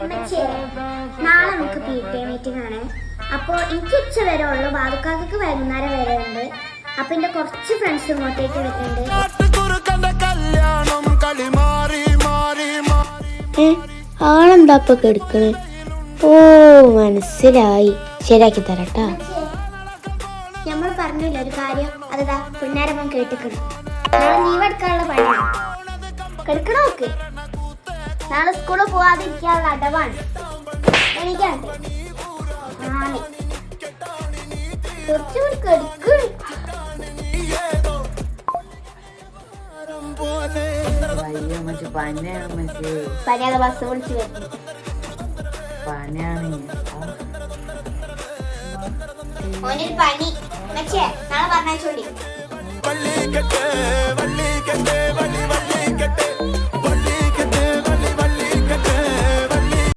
നാളെ നമുക്ക് P T A meeting ആണ്. അപ്പോൾ എനിക്ക് ഉച്ച വരെ ഉള്ളൂ. ബാലുക്കാക്ക് വൈകുന്നേരം വരെ ഉണ്ട്. അപ്പൊ എന്റെ കുറച്ച് ഫ്രണ്ട്സ് ഇങ്ങോട്ടേക്ക് വരുന്നുണ്ട്. ആളെന്താ ഇപ്പൊ കെടുക്കണ്? ഓ മനസ്സിലായി. ശരിയാക്കി തരട്ടാ. നമ്മൾ പറഞ്ഞില്ല ഒരു കാര്യം? അതാ പിന്നാരമ്മ കേട്ടിക്കണം. നീ എടുക്കാനുള്ള പണിയാണ് കെടുക്കണോ നോക്ക് നാളെ സ്കൂളിൽ പോവാതിരിക്കാനുള്ള അടവാണ്. എനിക്കാണ്ട് നാളെ കുറച്ചുകൂടി കെടുക്ക് പനിയാണ് ബസ് വിളിച്ച് പനിയാണ്. പനി. നാളെ വള്ളി